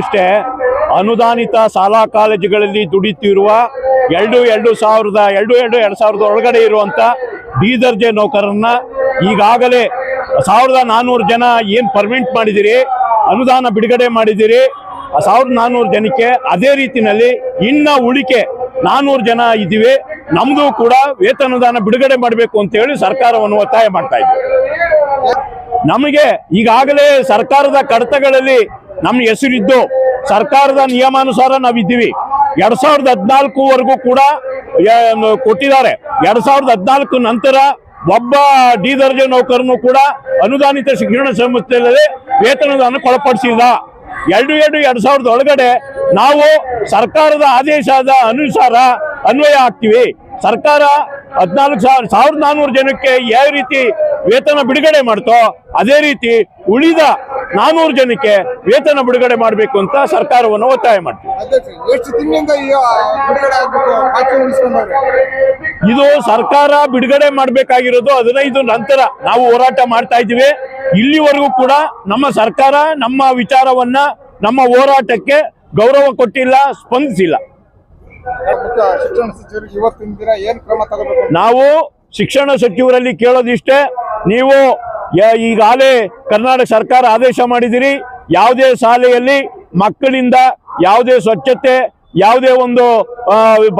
ಇಷ್ಟೇ ಅನುದಾನಿತ ಶಾಲಾ ಕಾಲೇಜುಗಳಲ್ಲಿ ದುಡಿತಿರುವ ಎರಡು ಎರಡು ಸಾವಿರದ ಎರಡು ಎರಡು ಎರಡು ಸಾವಿರದ ಒಳಗಡೆ ಇರುವಂತ ಡಿ ದರ್ಜೆ ನೌಕರರನ್ನ ಈಗಾಗಲೇ ಸಾವಿರದ ನಾನ್ನೂರು ಜನ ಏನು ಪರ್ಮಿಂಟ್ ಮಾಡಿದಿರಿ, ಅನುದಾನ ಬಿಡುಗಡೆ ಮಾಡಿದಿರಿ, ಸಾವಿರದ ನಾನ್ನೂರು ಜನಕ್ಕೆ ಅದೇ ರೀತಿಯಲ್ಲಿ ಇನ್ನ ಉಳಿಕೆ ನಾನ್ನೂರು ಜನ ಇದ್ದೀವಿ, ನಮ್ದು ಕೂಡ ವೇತನದಾನ ಬಿಡುಗಡೆ ಮಾಡಬೇಕು ಅಂತ ಹೇಳಿ ಸರ್ಕಾರವನ್ನು ಒತ್ತಾಯ ಮಾಡ್ತಾ ಇದ್ದೀವಿ. ನಮಗೆ ಈಗಾಗಲೇ ಸರ್ಕಾರದ ಕಡತಗಳಲ್ಲಿ ನಮ್ಮ ಹೆಸರಿದ್ದು ಸರ್ಕಾರದ ನಿಯಮಾನುಸಾರ ನಾವಿದ್ದೀವಿ. ಎರಡ್ ಸಾವಿರದ ಹದಿನಾಲ್ಕುವರೆಗೂ ಕೂಡ ಕೊಟ್ಟಿದ್ದಾರೆ. ಎರಡ್ ಸಾವಿರದ ಹದಿನಾಲ್ಕು ನಂತರ ಒಬ್ಬ ಡಿ ದರ್ಜೆ ನೌಕರನು ಕೂಡ ಅನುದಾನಿತ ಶಿಕ್ಷಣ ಸಂಸ್ಥೆಯಲ್ಲಿ ವೇತನದನ್ನು ಒಳಪಡಿಸಿಲ್ಲ ಎರಡು ಎರಡು ಎರಡ್ ಸಾವಿರದ ಒಳಗಡೆ ನಾವು ಸರ್ಕಾರದ ಆದೇಶದ ಅನುಸಾರ ಅನ್ವಯ ಆಗ್ತೀವಿ. ಸರ್ಕಾರ ಹದಿನಾಲ್ಕು ಸಾವಿರ ಸಾವಿರದ ನಾನ್ನೂರು ಜನಕ್ಕೆ ಯಾವ ರೀತಿ ವೇತನ ಬಿಡುಗಡೆ ಮಾಡ್ತೋ, ಅದೇ ರೀತಿ ಉಳಿದ ನಾನ್ನೂರು ಜನಕ್ಕೆ ವೇತನ ಬಿಡುಗಡೆ ಮಾಡಬೇಕು ಅಂತ ಸರ್ಕಾರವನ್ನು ಒತ್ತಾಯ ಮಾಡ್ತೀವಿ. ಇದು ಸರ್ಕಾರ ಬಿಡುಗಡೆ ಮಾಡಬೇಕಾಗಿರೋದು ಹದಿನೈದು ನಂತರ ನಾವು ಹೋರಾಟ ಮಾಡ್ತಾ ಇದ್ದೀವಿ. ಇಲ್ಲಿವರೆಗೂ ಕೂಡ ನಮ್ಮ ಸರ್ಕಾರ ನಮ್ಮ ವಿಚಾರವನ್ನ ನಮ್ಮ ಹೋರಾಟಕ್ಕೆ ಗೌರವ ಕೊಟ್ಟಿಲ್ಲ ಸ್ಪಂದಿಸಿಲ್ಲ. ನಾವು ಶಿಕ್ಷಣ ಸಚಿವರಲ್ಲಿ ಕೇಳೋದಿಷ್ಟೇ ನೀವು ಈಗಾಗಲೇ ಕರ್ನಾಟಕ ಸರ್ಕಾರ ಆದೇಶ ಮಾಡಿದಿರಿ ಯಾವುದೇ ಶಾಲೆಯಲ್ಲಿ ಮಕ್ಕಳಿಂದ ಯಾವುದೇ ಸ್ವಚ್ಛತೆ, ಯಾವುದೇ ಒಂದು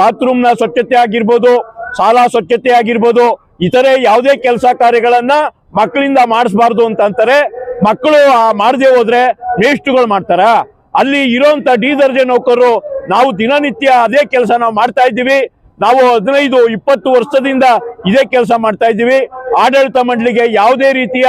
ಬಾತ್ರೂಮ್ನ ಸ್ವಚ್ಛತೆ ಆಗಿರ್ಬೋದು, ಶಾಲಾ ಸ್ವಚ್ಛತೆ ಆಗಿರ್ಬೋದು, ಇತರೆ ಯಾವುದೇ ಕೆಲಸ ಕಾರ್ಯಗಳನ್ನ ಮಕ್ಕಳಿಂದ ಮಾಡಿಸ್ಬಾರ್ದು ಅಂತ ಅಂತಾರೆ. ಮಕ್ಕಳು ಮಾಡದೆ ಹೋದ್ರೆ ಮೇಷ್ಟುಗಳು ಮಾಡ್ತಾರ? ಅಲ್ಲಿ ಇರೋಂಥ ಡಿ ದರ್ಜೆ ನೌಕರರು ನಾವು ದಿನನಿತ್ಯ ಅದೇ ಕೆಲಸ ನಾವು ಮಾಡ್ತಾ ಇದ್ದೀವಿ. ನಾವು ಹದಿನೈದು, ಇಪ್ಪತ್ತು ವರ್ಷದಿಂದ ಇದೇ ಕೆಲಸ ಮಾಡ್ತಾ ಇದ್ದೀವಿ. ಆಡಳಿತ ಮಂಡಳಿಗೆ ಯಾವುದೇ ರೀತಿಯ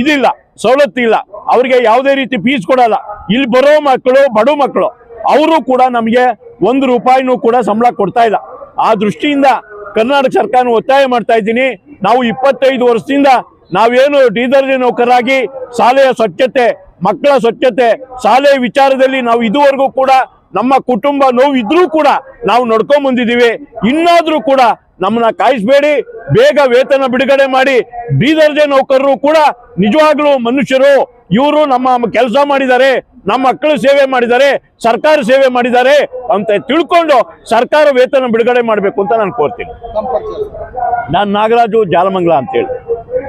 ಇದಿಲ್ಲ, ಸವಲತ್ತು ಇಲ್ಲ. ಅವ್ರಿಗೆ ಯಾವುದೇ ರೀತಿ ಫೀಸ್ ಕೊಡಲ್ಲ. ಇಲ್ಲಿ ಬರೋ ಮಕ್ಕಳು ಬಡ ಮಕ್ಕಳು, ಅವರು ಕೂಡ ನಮಗೆ ಒಂದು ರೂಪಾಯಿನೂ ಕೂಡ ಸಂಬಳ ಕೊಡ್ತಾ ಇಲ್ಲ. ಆ ದೃಷ್ಟಿಯಿಂದ ಕರ್ನಾಟಕ ಸರ್ಕಾರ ಒತ್ತಾಯ ಮಾಡ್ತಾ ಇದ್ದೀನಿ. ನಾವು ಇಪ್ಪತ್ತೈದು ವರ್ಷದಿಂದ ನಾವೇನು ಡಿ ನೌಕರರಾಗಿ ನೌಕರಾಗಿ ಶಾಲೆಯ ಸ್ವಚ್ಛತೆ, ಮಕ್ಕಳ ಸ್ವಚ್ಛತೆ, ಶಾಲೆಯ ವಿಚಾರದಲ್ಲಿ ನಾವು ಇದುವರೆಗೂ ಕೂಡ ನಮ್ಮ ಕುಟುಂಬ ನೋವು ಇದ್ರೂ ಕೂಡ ನಾವು ನಡ್ಕೊಂಡ್ ಬಂದಿದ್ದೀವಿ. ಇನ್ನಾದ್ರೂ ಕೂಡ ನಮ್ಮನ್ನ ಕಾಯಿಸ್ಬೇಡಿ ಬೇಗ ವೇತನ ಬಿಡುಗಡೆ ಮಾಡಿ ಬೀದರ್ಜೆ ದರ್ಜೆ ನೌಕರರು ಕೂಡ ನಿಜವಾಗ್ಲೂ ಮನುಷ್ಯರು. ಇವರು ನಮ್ಮ ಕೆಲಸ ಮಾಡಿದ್ದಾರೆ ನಮ್ಮ ಮಕ್ಕಳು ಸೇವೆ ಮಾಡಿದ್ದಾರೆ ಸರ್ಕಾರ ಸೇವೆ ಮಾಡಿದ್ದಾರೆ ಅಂತ ತಿಳ್ಕೊಂಡು ಸರ್ಕಾರ ವೇತನ ಬಿಡುಗಡೆ ಮಾಡಬೇಕು ಅಂತ ನಾನು ಕೋರ್ತೀನಿ. ನಾನು ನಾಗರಾಜು ಜಾಲಮಂಗಲ ಅಂತೇಳಿ.